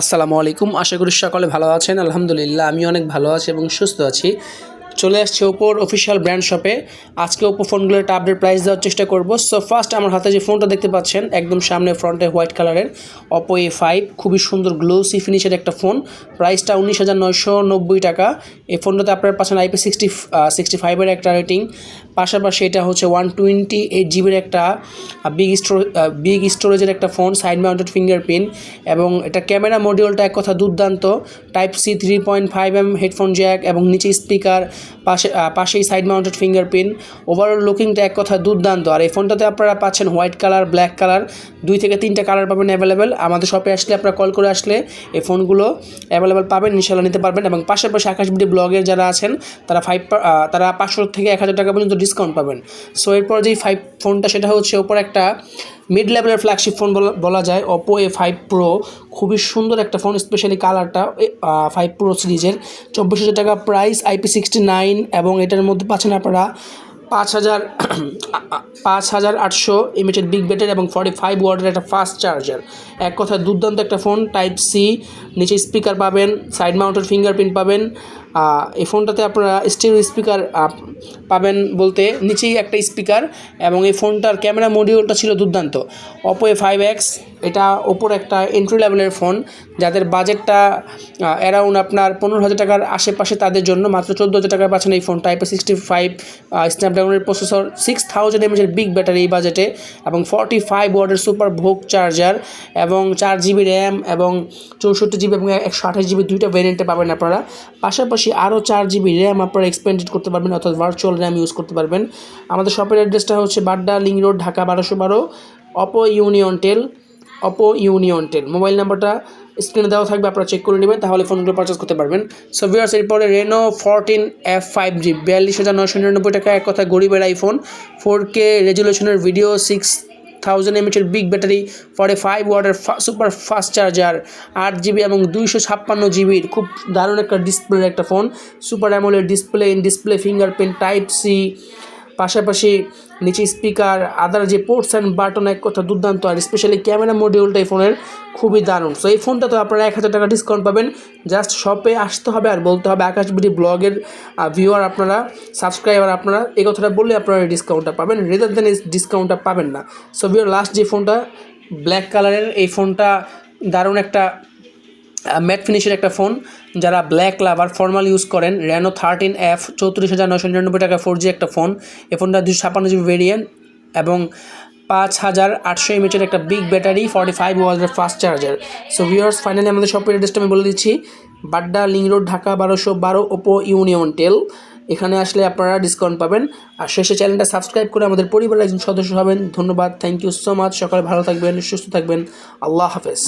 আসসালামু আলাইকুম। আশা করি সকলে ভালো আছেন। আলহামদুলিল্লাহ, আমি অনেক ভালো আছি এবং সুস্থ আছি। চলে আসছে ওপোর অফিসিয়াল ব্র্যান্ড শপে আজকে ওপো ফোনগুলোর একটা আপডেট প্রাইস দেওয়ার চেষ্টা করব। সো ফার্স্ট আমার হাতে যে ফোনটা দেখতে পাচ্ছেন, একদম সামনে ফ্রন্টে হোয়াইট কালারের অপো এ ফাইভ খুবই সুন্দর গ্লোসি ফিনিশের একটা ফোন প্রাইসটা উনিশ হাজার নয়শো নব্বই টাকা। এই ফোনটাতে আপনারা পাচ্ছেন আইপি সিক্সটি সিক্সটি ফাইভের একটা রেটিং পাশাপাশি এটা হচ্ছে ওয়ান টোয়েন্টি এইট জিবির একটা বিগ স্টোর বিগ স্টোরেজের একটা ফোন সাইড মাউন্টেড ফিঙ্গারপ্রিন্ট এবং এটা ক্যামেরা মডিউলটা এক কথা দুর্দান্ত। Type C three point five M headphone jack এবং নিচে স্পিকার পাশে পাশেই সাইড মাউন্টেড ফিঙ্গারপ্রিন্ট ওভারঅল লুকিংটা এক কথা দুর্দান্ত। আর এই ফোনটাতে আপনারা পাচ্ছেন হোয়াইট কালার ব্ল্যাক কালার দুই থেকে তিনটা কালার পাবেন অ্যাভেলেবেল আমাদের শপে আসলে আপনারা কল করে আসলে এই ফোনগুলো অ্যাভেলেবেল পাবেন ইনশাল্লাহ নিতে পারবেন। এবং পাশাপাশি আকাশবিডি ব্লগের যারা আছেন, তারা ফাইভ তারা পাঁচশো থেকে এক হাজার টাকা পর্যন্ত ডিসকাউন্ট পাবেন। সো এরপর যেই ফাইভ ফোনটা সেটা হচ্ছে ওপর একটা মিড লেভেলের ফ্ল্যাগশিপ ফোন বলা- যায়। ওপো এ ফাইভ প্রো খুবই সুন্দর একটা ফোন স্পেশালি কালারটা ফাইভ প্রো সিরিজের। চব্বিশ হাজার টাকা প্রাইস আইপি সিক্সটি নাইন এবং এটার মধ্যে পাচ্ছেন আপনারা পাঁচ হাজার পাঁচ হাজার আটশো এমএচের বিগ ব্যাটারি এবং ফর্টি ফাইভ ওয়ার্ডের একটা ফাস্ট চার্জার এক কথা দুর্দান্ত একটা ফোন টাইপ সি নিচে স্পিকার পাবেন সাইড মাউন্টেড ফিঙ্গারপ্রিন্ট পাবেন এই ফোনটাতে আপনারা স্টিরিও স্পিকার পাবেন বলতে নিচেই একটা স্পিকার এবং এই ফোনটার ক্যামেরা মডিউলটা ছিল দুর্দান্ত। অপো এ ফাইভ এক্স এটা ওপোর একটা এন্ট্রি লেভেলের ফোন যাদের বাজেটটা অ্যারাউন্ড আপনার পনেরো হাজার টাকার আশেপাশে তাদের জন্য মাত্র চোদ্দ হাজার টাকায় পাচ্ছেন এই ফোনটা আইপি সিক্সটি ফাইভ স্ন্যাপড্রাগনের প্রসেসর সিক্স থাউজেন্ড এমএচের বিগ ব্যাটারি এই বাজেটে এবং ফর্টি ফাইভ ওয়ার্ডের সুপার ভোগ চার্জার এবং চার জিবি র্যাম এবং চৌষট্টি জিবি এবং একশো আঠাশ জিবি দুইটা ভ্যারিয়েন্টে পাবেন আপনারা। পাশাপাশি আরও চার জিবি র্যাম আপনারা এক্সপেন্ডেড করতে পারবেন, অর্থাৎ ভার্চুয়াল র্যাম ইউজ করতে পারবেন। আমাদের শপের অ্যাড্রেসটা হচ্ছে বাড্ডা লিং রোড, ঢাকা বারোশো বারো Oppo Union Tel Oppo Union Tel mobile নাম্বারটা স্ক্রিনে দেওয়া থাকবে, আপনারা চেক করে নেবেন, তাহলে ফোনগুলো পারচেস করতে পারবেন। সো ভিউয়ার্স এরপরে Reno fourteen F five G বিয়াল্লিশ হাজার নশো নিরানব্বই টাকা, এক কথা গরিবের আইফোন ফোর কে রেজুলেশনের ভিডিও সিক্স থাউজেন্ড এমএচের বিগ ব্যাটারি পরে ফাইভ ওয়ার্ডের সুপার ফাস্ট চার্জার আট জিবি এবং দুইশো ছাপ্পান্ন জিবির খুব দারুণ একটা ডিসপ্লের একটা phone super AMOLED display in display fingerprint type C পাশাপাশি নিচে স্পিকার আদার যে পোর্টস অ্যান্ড বাটন এক কথা দুর্দান্ত, আর স্পেশালি ক্যামেরা মডিউলটা এই ফোনের খুবই দারুণ। সো এই ফোনটা তো আপনারা এক হাজার টাকা ডিসকাউন্ট পাবেন। জাস্ট শপে আসতে হবে আর বলতে হবে আকাশ আকাশবিডি ব্লগের ভিউয়ার আপনারা সাবস্ক্রাইবার আপনারা, এই কথাটা বললে আপনারা এই ডিসকাউন্টটা পাবেন। রেদার দেন ডিসকাউন্টটা পাবেন না। সো ভিউয়ার লাস্ট যে ফোনটা ব্ল্যাক কালারের এই ফোনটা দারুণ একটা ম্যাট ফিনিশের একটা ফোন যারা ব্ল্যাক লাভার ফর্মাল ইউজ করেন র্যানো থার্টিন এফ চৌত্রিশ হাজার নশো নিরানব্বই টাকা ফোর জি একটা ফোন এই ফোনটা দুশো ছাপ্পান্ন জিবি ভেরিয়েন্ট এবং পাঁচ হাজার আটশো এমএচের একটা বিগ ব্যাটারি ফর্টি ফাইভ ওয়াজের fast charger so viewers finally আমাদের শপের অ্যাড্রেসটা আমি বলে দিচ্ছি। বাড্ডা লিং রোড, ঢাকা, বারোশো বারো ওপো ইউনিয়ন টেল এখানে আসলে আপনারা ডিসকাউন্ট পাবেন। আর শেষে চ্যানেলটা সাবস্ক্রাইব করে আমাদের পরিবারের একজন সদস্য হবেন। ধন্যবাদ থ্যাংক ইউ সো মাচ সকালে ভালো থাকবেন, সুস্থ থাকবেন। আল্লাহ হাফেজ।